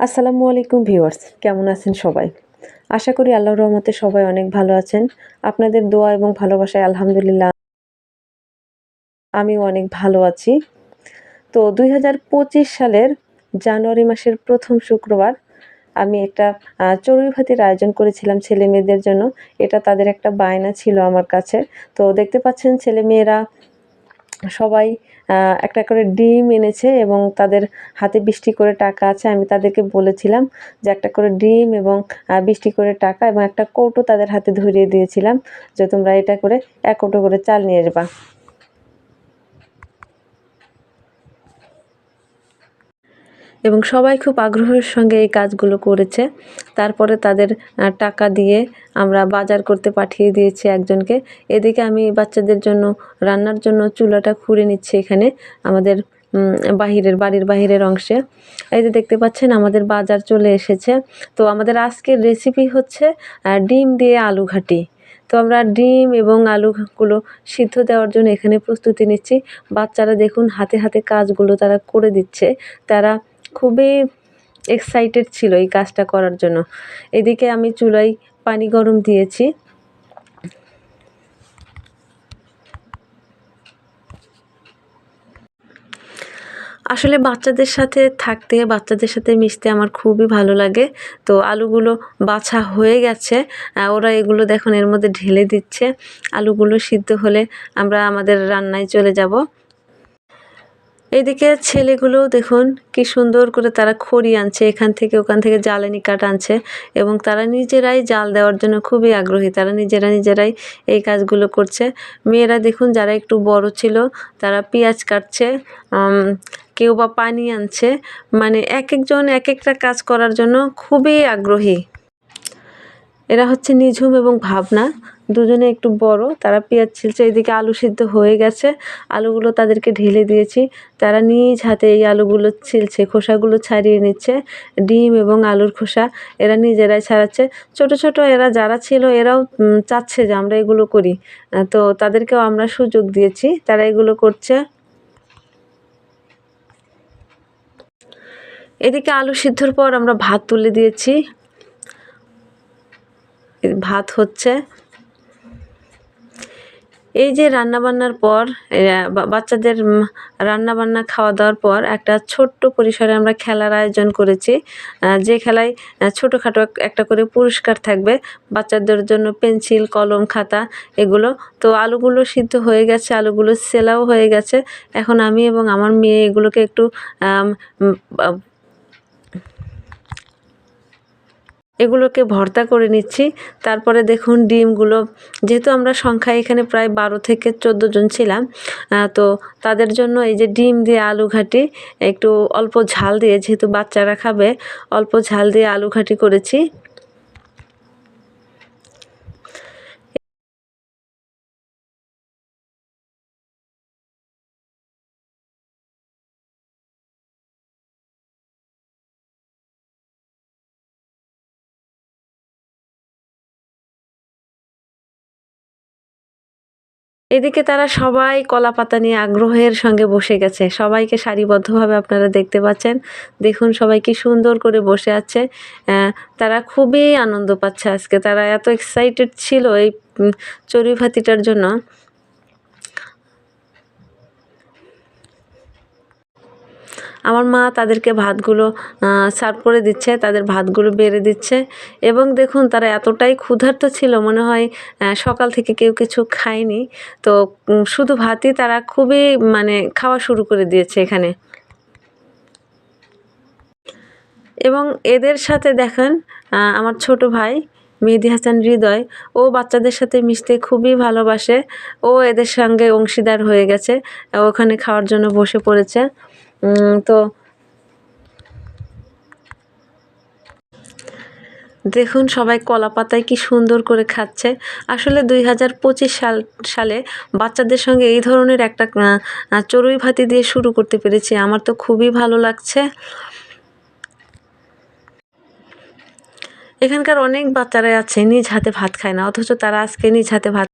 আসসালামু আলাইকুম ভিউয়ার্স, কেমন আছেন সবাই? আশা করি আল্লাহর রহমতে সবাই অনেক ভালো আছেন। আপনাদের দোয়া এবং ভালোবাসায় আলহামদুলিল্লাহ আমিও অনেক ভালো আছি। তো দুই হাজার পঁচিশ সালের জানুয়ারি মাসের প্রথম শুক্রবার আমি একটা চড়ুই ভাতির আয়োজন করেছিলাম ছেলে মেয়েদের জন্য। এটা তাদের একটা বায়না ছিল আমার কাছে। তো দেখতে পাচ্ছেন ছেলে মেয়েরা সবাই একটা করে ডিম এনেছে এবং তাদের হাতে বৃষ্টি করে টাকা আছে। আমি তাদেরকে বলেছিলাম যে একটা করে ডিম এবং বৃষ্টি করে টাকা এবং একটা কৌটো তাদের হাতে ধরিয়ে দিয়েছিলাম যে তোমরা এটা করে এক কৌটো করে চাল নিয়ে আসবা। এবং সবাই খুব আগ্রহের সঙ্গে এই কাজগুলো করেছে। তারপরে তাদের টাকা দিয়ে আমরা বাজার করতে পাঠিয়ে দিয়েছি একজনকে। এদিকে আমি বাচ্চাদের জন্য, রান্নার জন্য চুলাটা খুঁড়ে নিচ্ছি এখানে আমাদের বাহিরের, বাড়ির বাহিরের অংশে। এই যে দেখতে পাচ্ছেন আমাদের বাজার চলে এসেছে। তো আমাদের আজকের রেসিপি হচ্ছে ডিম দিয়ে আলু ঘাটি। তো আমরা ডিম এবং আলুগুলো সিদ্ধ দেওয়ার জন্য এখানে প্রস্তুতি নিচ্ছি। বাচ্চারা দেখুন হাতে হাতে কাজগুলো তারা করে দিচ্ছে। তারা খুবই এক্সাইটেড ছিল এই কাজটা করার জন্য। এদিকে আমি চুলায় পানি গরম দিয়েছি। আসলে বাচ্চাদের সাথে থাকতে, বাচ্চাদের সাথে মিশতে আমার খুবই ভালো লাগে। তো আলুগুলো বাছা হয়ে গেছে। ওরা এগুলো দেখুন এর মধ্যে ঢেলে দিচ্ছে। আলুগুলো সিদ্ধ হলে আমরা আমাদের রান্নায় চলে যাব। এদিকে ছেলেগুলো দেখুন, কি সুন্দর করে তারা খড়ি আনছে, এখান থেকে ওখান থেকে জ্বালানি কাঠ আনছে এবং তারা নিজেরাই জাল দেওয়ার জন্য খুবই আগ্রহী, তারা নিজেরা নিজেরাই এই কাজগুলো করছে। মেয়েরা দেখুন, যারা একটু বড় ছিল, তারা পেঁয়াজ কাটছে কেউ বা পানি আনছে মানে এক একজন এক একটা কাজ করার জন্য খুবই আগ্রহী। এরা হচ্ছে নিঝুম এবং ভাবনা। দুজনে একটু বড়, তারা পেঁয়াজ ছিলছে এদিকে আলু সিদ্ধ হয়ে গেছে। আলুগুলো তাদেরকে ঢেলে দিয়েছি। তারা নিজ হাতে এই আলুগুলো ছিলছে, খোসাগুলো ছাড়িয়ে নিচ্ছে, ডিম এবং আলুর খোসা এরা নিজেরাই ছাড়াচ্ছে। ছোট ছোট এরা যারা ছিল, এরাও চাচ্ছে যে আমরা এগুলো করি। তো তাদেরকেও আমরা সুযোগ দিয়েছি, তারা এগুলো করছে। এদিকে আলু সিদ্ধর পর আমরা ভাত তুলে দিয়েছি। ভাত হচ্ছে এই যে রান্নাবান্নার পর বাচ্চাদের রান্নাবান্না খাওয়া দাওয়ার পর একটা ছোট্ট পরিসরে আমরা খেলার আয়োজন করেছি। যে খেলায় ছোটোখাটো একটা করে পুরস্কার থাকবে, বাচ্চাদের জন্য পেন্সিল, কলম, খাতা এগুলো। তো আলুগুলো সিদ্ধ হয়ে গেছে, আলুগুলো সেলাও হয়ে গেছে। এখন আমি এবং আমার মেয়ে এগুলোকে একটু এগুলোকে ভর্তা করে নিচ্ছি। তারপরে দেখুন ডিমগুলো, যেহেতু আমরা সংখ্যায় এখানে প্রায় বারো থেকে চোদ্দ জন ছিলাম তো তাদের জন্য এই যে ডিম দিয়ে আলু ঘাটি, একটু অল্প ঝাল দিয়ে, যেহেতু বাচ্চারা খাবে, অল্প ঝাল দিয়ে আলু ঘাটি করেছি। এদিকে তারা সবাই কলা পাতা নিয়ে আগ্রহের সঙ্গে বসে গেছে। সবাইকে সারিবদ্ধভাবে আপনারা দেখতে পাচ্ছেন। দেখুন সবাই কি সুন্দর করে বসে আছে। তারা খুবই আনন্দ পাচ্ছে আজকে। তারা এত এক্সাইটেড ছিল এই চড়ুই ভাতিটার জন্য। আমার মা তাদেরকে ভাতগুলো সার্ভ করে দিচ্ছে, তাদের ভাতগুলো বেড়ে দিচ্ছে। এবং দেখুন, তারা এতটাই ক্ষুধার্ত ছিল, মনে হয় সকাল থেকে কেউ কিছু খায়নি। তো শুধু ভাতই তারা খুবই মানে খাওয়া শুরু করে দিয়েছে এখানে। এবং এদের সাথে দেখেন আমার ছোট ভাই, মেহেদি হাসান হৃদয়, ও বাচ্চাদের সাথে মিশতে খুবই ভালোবাসে। ও এদের সঙ্গে অংশীদার হয়ে গেছে ওখানে খাওয়ার জন্য বসে পড়েছে। তো দেখুন সবাই কলা পাতায় কি সুন্দর করে খাচ্ছে। আসলে দুই হাজার পঁচিশ সাল, সালে বাচ্চাদের সঙ্গে এই ধরনের একটা চড়ুই ভাতি দিয়ে শুরু করতে পেরেছি। আমার তো খুবই ভালো লাগছে। এখানকার অনেক বাচ্চারাই আছে, নিজ হাতে ভাত খায় না, অথচ তারা আজকে নিজ হাতে ভাত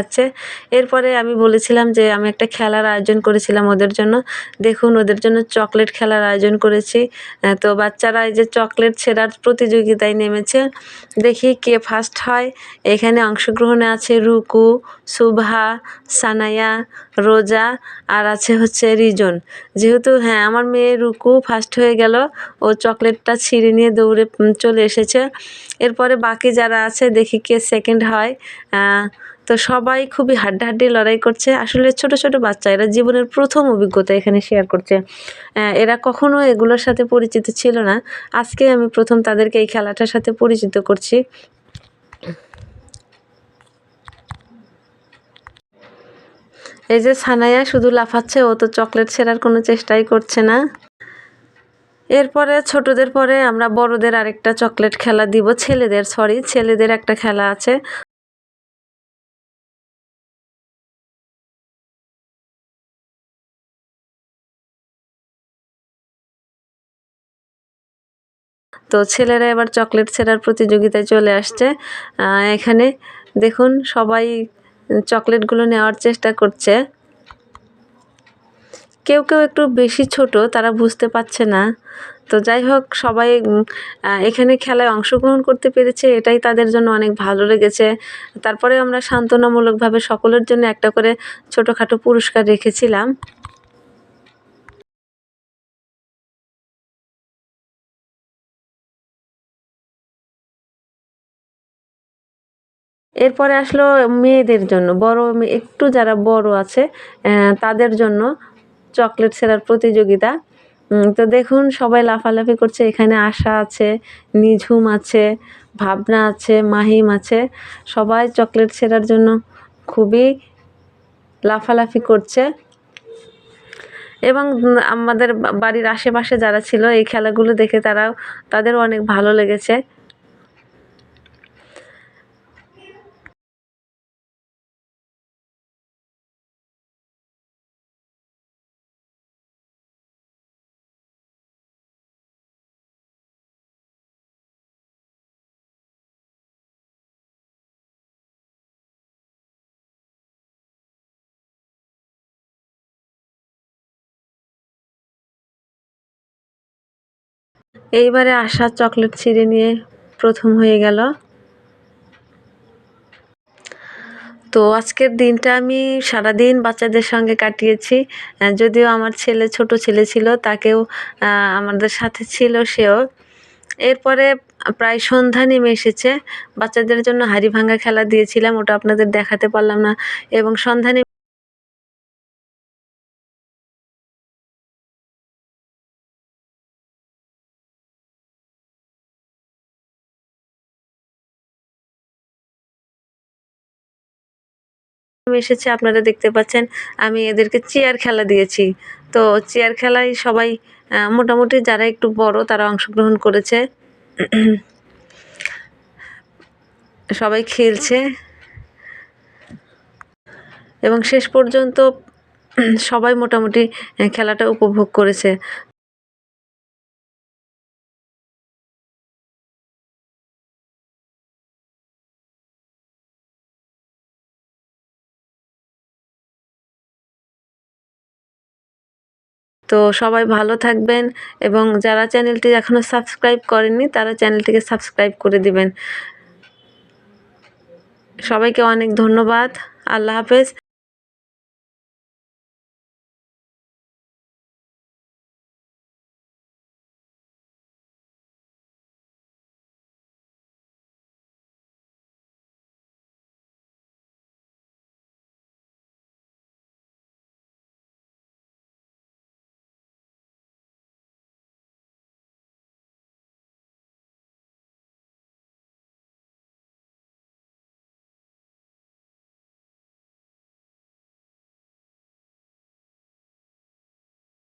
খাচ্ছে এরপরে আমি বলেছিলাম যে আমি একটা খেলার আয়োজন করেছিলাম ওদের জন্য। দেখুন, ওদের জন্য চকলেট খেলার আয়োজন করেছি। তো বাচ্চারা এই যে চকলেট ছেঁড়ার প্রতিযোগিতায় নেমেছে। দেখি কে ফার্স্ট হয়। এখানে অংশগ্রহণে আছে রুকু সুভা সানায়া রোজা আর আছে হচ্ছে রিজন। যেহেতু হ্যাঁ আমার মেয়ে রুকু ফার্স্ট হয়ে গেল। ও চকলেটটা ছিঁড়ে নিয়ে দৌড়ে চলে এসেছে। এরপরে বাকি যারা আছে, দেখি কে সেকেন্ড হয়। তো সবাই খুবই হাড্ডাহাড্ডি লড়াই করছে। আসলে ছোট ছোট বাচ্চা এরা জীবনের প্রথম অভিজ্ঞতা এখানে শেয়ার করছে। এরা কখনো এগুলোর সাথে পরিচিত ছিল না। আজকে আমি প্রথম তাদেরকে এই খেলাটার সাথে পরিচিত করছি। এই যে সানায়া শুধু লাফাচ্ছে, ও তো চকলেট ছেড়ার কোনো চেষ্টাই করছে না। এরপরে ছোটদের পরে আমরা বড়দের আরেকটা চকলেট খেলা দিব, ছেলেদের সরি ছেলেদের একটা খেলা আছে। তো ছেলেরা এবার চকলেট ছেঁড়ার প্রতিযোগিতায় চলে আসছে। এখানে দেখুন সবাই চকলেটগুলো নেওয়ার চেষ্টা করছে। কেউ কেউ একটু বেশি ছোট, তারা বুঝতে পারছে না। তো যাই হোক, সবাই এখানে খেলায় অংশগ্রহণ করতে পেরেছে, এটাই তাদের জন্য অনেক ভালো লেগেছে। তারপরে আমরা সান্ত্বনামূলকভাবে সকলের জন্য একটা করে ছোটোখাটো পুরস্কার রেখেছিলাম। এরপরে আসলো মেয়েদের জন্য। বড় একটু যারা বড় আছে তাদের জন্য চকলেট ছেঁড়ার প্রতিযোগিতা। তো দেখুন, সবাই লাফালাফি করছে। এখানে আশা আছে, নিঝুম আছে, ভাবনা আছে, মাহিম আছে। সবাই চকলেট ছেঁড়ার জন্য খুবই লাফালাফি করছে। এবং আমাদের বাড়ির আশেপাশে যারা ছিল, এই খেলাগুলো দেখে তারাও তাদেরও অনেক ভালো লেগেছে। এইবারে আশা চকলেট ছিঁড়ে নিয়ে প্রথম হয়ে গেল। তো আজকের দিনটা আমি সারাদিন বাচ্চাদের সঙ্গে কাটিয়েছি। যদিও আমার ছেলে, ছোট ছেলে ছিল, তাকেও আমাদের সাথে ছিল সেও। এরপরে প্রায় সন্ধ্যা নেমে এসেছে। বাচ্চাদের জন্য হাড়ি ভাঙা খেলা দিয়েছিলাম, ওটা আপনাদের দেখাতে পারলাম না। এবং সন্ধ্যা এসেছে, আপনারা দেখতে পাচ্ছেন, আমি এদেরকে চেয়ার খেলা দিয়েছি। তো চেয়ার খেলায় সবাই মোটামুটি যারা একটু বড় তারা অংশগ্রহণ করেছে। সবাই খেলছে। এবং শেষ পর্যন্ত সবাই মোটামুটি খেলাটা উপভোগ করেছে। তো সবাই ভালো থাকবেন এবং যারা চ্যানেলটি এখনও সাবস্ক্রাইব করেননি, তারা চ্যানেলটিকে সাবস্ক্রাইব করে দিবেন। সবাইকে অনেক ধন্যবাদ। আল্লাহ হাফেজ।